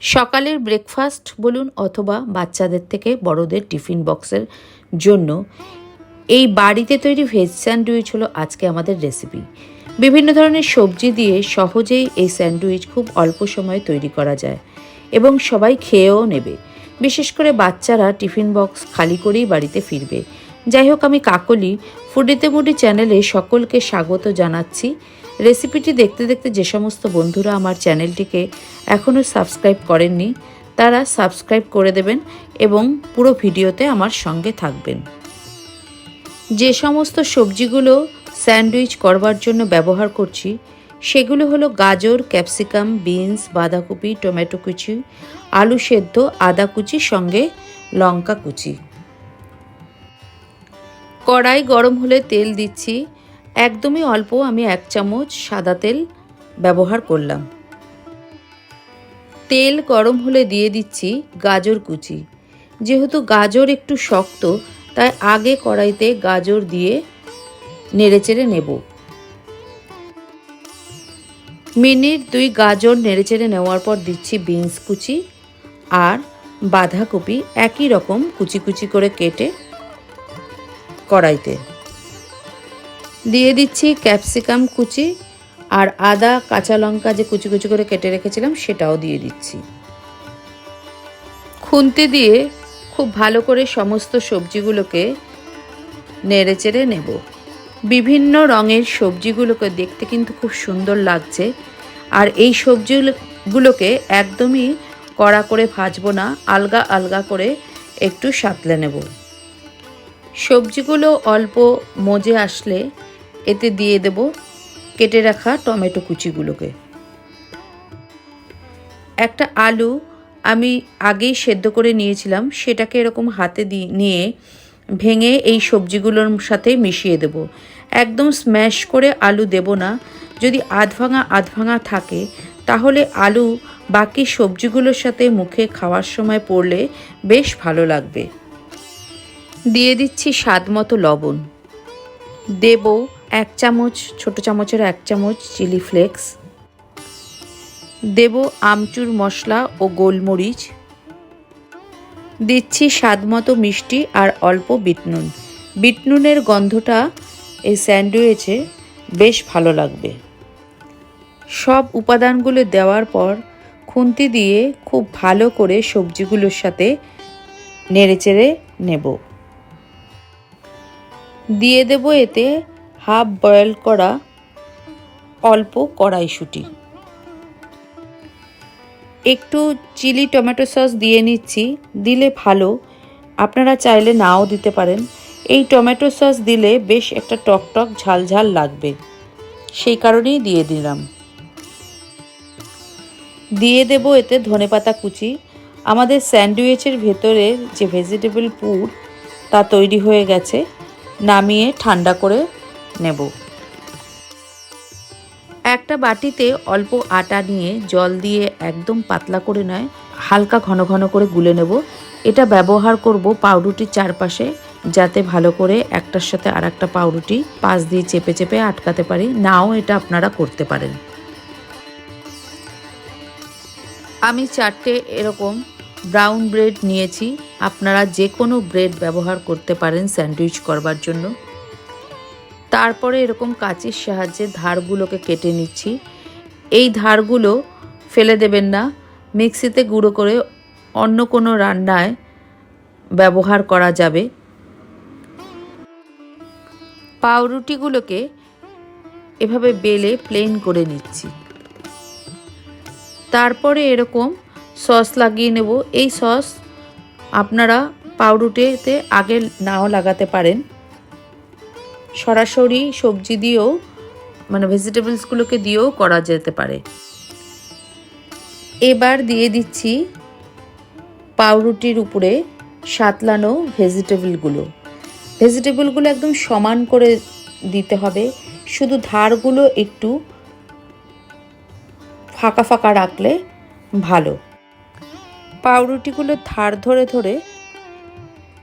সকালের ব্রেকফাস্ট বলুন অথবা বাচ্চাদের থেকে বড়দের টিফিন বক্সের জন্য এই বাড়িতে তৈরি ভেজ স্যান্ডউইচ হলো আজকে আমাদের রেসিপি বিভিন্ন ধরনের সবজি দিয়ে সহজেই এই স্যান্ডউইচ খুব অল্প সময়ে তৈরি করা যায় এবং সবাই খেয়েও নেবে। বিশেষ করে বাচ্চারা টিফিন বক্স খালি করেই বাড়িতে ফিরবে। যাই হোক আমি কাকলি ফুডিতে মুডি চ্যানেলে সকলকে স্বাগত জানাচ্ছি। রেসিপিটি দেখতে দেখতে যে সমস্ত বন্ধুরা আমার চ্যানেলটিকে এখনও সাবস্ক্রাইব করেননি, তারা সাবস্ক্রাইব করে দেবেন এবং পুরো ভিডিওতে আমার সঙ্গে থাকবেন। যে সমস্ত সবজিগুলো স্যান্ডউইচ করবার জন্য ব্যবহার করছি, সেগুলো হলো গাজর, ক্যাপসিকাম, বিনস, বাঁধাকপি, টমেটো কুচি, আলু সেদ্ধ, আদা কুচি, সঙ্গে লঙ্কা কুচি। কড়াই গরম হলে তেল দিচ্ছি। একদমই অল্প আমি এক চামচ সাদা তেল ব্যবহার করলাম। তেল গরম হলে দিয়ে দিচ্ছি গাজর কুচি। যেহেতু গাজর একটু শক্ত, তাই আগে কড়াইতে গাজর দিয়ে নেড়েচেড়ে নেব। মিনিট দুই গাজর নেড়েচেড়ে নেওয়ার পর দিচ্ছি বিনস কুচি আর বাঁধাকপি একই রকম কুচি কুচি করে কেটে কড়াইতে। দিয়ে দিচ্ছি ক্যাপসিকাম কুচি আর আদা, কাঁচা লঙ্কা যে কুচি কুচি করে কেটে রেখেছিলাম সেটাও দিয়ে দিচ্ছি। খুন্তি দিয়ে খুব ভালো করে সমস্ত সবজিগুলোকে নেড়েচেড়ে নেব। বিভিন্ন রঙের সবজিগুলোকে দেখতে কিন্তু খুব সুন্দর লাগছে। আর এই সবজিগুলোকে একদমই কড়া করে ভাজবো না, আলগা আলগা করে একটু সাতলে নেব। সবজিগুলো অল্প মজে আসলে এতে দিয়ে দেব কেটে রাখা টমেটো কুচিগুলোকে। একটা আলু আমি আগেই সেদ্ধ করে নিয়েছিলাম, সেটাকে এরকম হাতে দিয়ে নিয়ে ভেঙে এই সবজিগুলোর সাথে মিশিয়ে দেব। একদম স্ম্যাশ করে আলু দেব না। যদি আধ ভাঙা আধ ভাঙা থাকে, তাহলে আলু বাকি সবজিগুলোর সাথে মুখে খাওয়ার সময় পড়লে বেশ ভালো লাগবে। দিয়ে দিচ্ছি স্বাদ মতো লবণ। দেব এক চামচ, ছোট চামচের এক চামচ চিলি ফ্লেক্স। দেব আমচুর মশলা ও গোলমরিচ। দিচ্ছি স্বাদ মতো মিষ্টি আর অল্প বিটনুন বিটনুনের গন্ধটা এই স্যান্ডউইচে বেশ ভালো লাগবে। সব উপাদানগুলো দেওয়ার পর খুন্তি দিয়ে খুব ভালো করে সবজিগুলোর সাথে নেড়েচেড়ে নেব। দিয়ে দেব এতে হাফ বয়েল করা অল্প কড়াইশুঁটি। একটু চিলি টমেটো সস দিয়ে নিচ্ছি, দিলে ভালো। আপনারা চাইলে নাও দিতে পারেন। এই টমেটো সস দিলে বেশ একটা টক টক ঝাল ঝাল লাগবে। সেই কারণেই দিয়ে দিলাম। দিয়ে দেব এতে ধনেপাতা কুচি। আমাদের স্যান্ডউইচের ভেতরে যে ভেজিটেবল পুর, তা তৈরি হয়ে গেছে। নামিয়ে ঠান্ডা করে নেব। একটা বাটিতে অল্প আটা নিয়ে জল দিয়ে একদম পাতলা করে নয়, হালকা ঘন ঘন করে গুলে নেব। এটা ব্যবহার করব পাউরুটির চারপাশে, যাতে ভালো করে একটার সাথে আর একটা পাউরুটি পাশ দিয়ে চেপে চেপে আটকাতে পারি। নাও এটা আপনারা করতে পারেন। আমি চারটে এরকম ব্রাউন ব্রেড নিয়েছি। আপনারা যে কোনো ব্রেড ব্যবহার করতে পারেন স্যান্ডউইচ করবার জন্য। তারপরে এরকম কাঁচির সাহায্যে ধারগুলোকে কেটে নিচ্ছি। এই ধারগুলো ফেলে দেবেন না। মিক্সিতে গুঁড়ো করে অন্য কোনো রান্নায় ব্যবহার করা যাবে। পাউরুটিগুলোকে এভাবে বেলে প্লেন করে নিচ্ছি। তারপরে এরকম সস লাগিয়ে নেব। এই সস আপনারা পাউরুটিতে আগে নাও লাগাতে পারেন। সরাসরি সবজি দিয়েও মানে ভেজিটেবলসগুলোকে দিয়েও করা যেতে পারে। এবার দিয়ে দিচ্ছি পাউরুটির উপরে সাতলানো ভেজিটেবলগুলো। ভেজিটেবলগুলো একদম সমান করে দিতে হবে। শুধু ধারগুলো একটু ফাঁকা ফাঁকা রাখলে ভালো। পাউরুটিগুলো ধার ধরে ধরে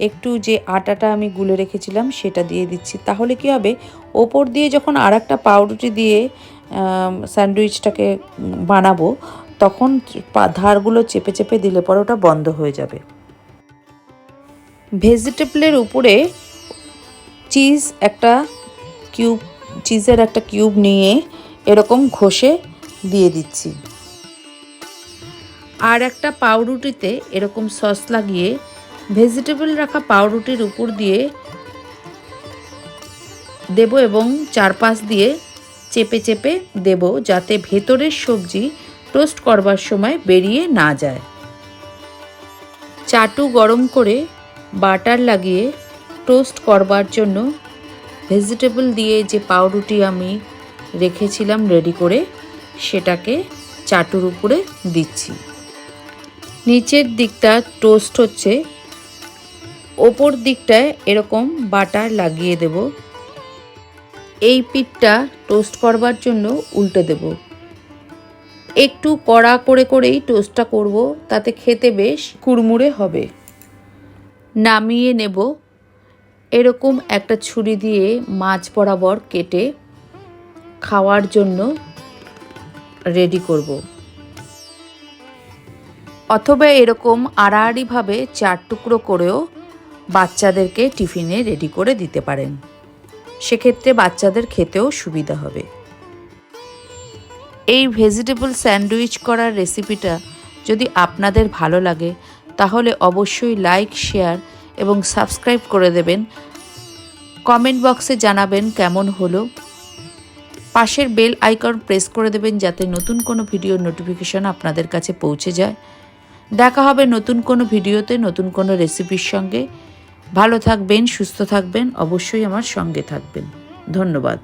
একটু যে আটাটা আমি গুলে রেখেছিলাম সেটা দিয়ে দিচ্ছি। তাহলে কি হবে? ওপর দিয়ে যখন আর একটা পাউরুটি দিয়ে স্যান্ডউইচটাকে বানাবো, তখন ধারগুলো চেপে চেপে দিলে পরে ওটা বন্ধ হয়ে যাবে। ভেজিটেবলের উপরে চিজ একটা কিউব, চিজের একটা কিউব নিয়ে এরকম ঘষে দিয়ে দিচ্ছি। আর একটা পাউরুটিতে এরকম সস লাগিয়ে ভেজিটেবল রাখা পাউরুটির উপর দিয়ে দেব এবং চারপাশ দিয়ে চেপে চেপে দেব যাতে ভেতরের সবজি টোস্ট করবার সময় বেরিয়ে না যায়। চাটু গরম করে বাটার লাগিয়ে টোস্ট করবার জন্য ভেজিটেবল দিয়ে যে পাউরুটি আমি রেখেছিলাম রেডি করে, সেটাকে চাটুর উপরে দিচ্ছি। নিচের দিকটা টোস্ট হচ্ছে, ওপর দিকটায় এরকম বাটার লাগিয়ে দেব। এই পিঠটা টোস্ট করবার জন্য উল্টে দেব। একটু কড়া করে করেই টোস্টটা করব, তাতে খেতে বেশ কুড়মুড়ে হবে। নামিয়ে নেব। এরকম একটা ছুরি দিয়ে মাছ বরাবর কেটে খাওয়ার জন্য রেডি করব। অথবা এরকম আড়াআড়িভাবে চার টুকরো করেও বাচ্চাদেরকে টিফিনে রেডি করে দিতে পারেন। সেক্ষেত্রে বাচ্চাদের খেতেও সুবিধা হবে। এই ভেজিটেবল স্যান্ডউইচ করার রেসিপিটা যদি আপনাদের ভালো লাগে, তাহলে অবশ্যই লাইক, শেয়ার এবং সাবস্ক্রাইব করে দেবেন। কমেন্ট বক্সে জানাবেন কেমন হলো। পাশের বেল আইকন প্রেস করে দেবেন যাতে নতুন কোনো ভিডিওর নোটিফিকেশন আপনাদের কাছে পৌঁছে যায়। দেখা হবে নতুন কোনো ভিডিওতে, নতুন কোনো রেসিপির সঙ্গে। ভালো থাকবেন, সুস্থ থাকবেন, অবশ্যই আমার সঙ্গে থাকবেন। ধন্যবাদ।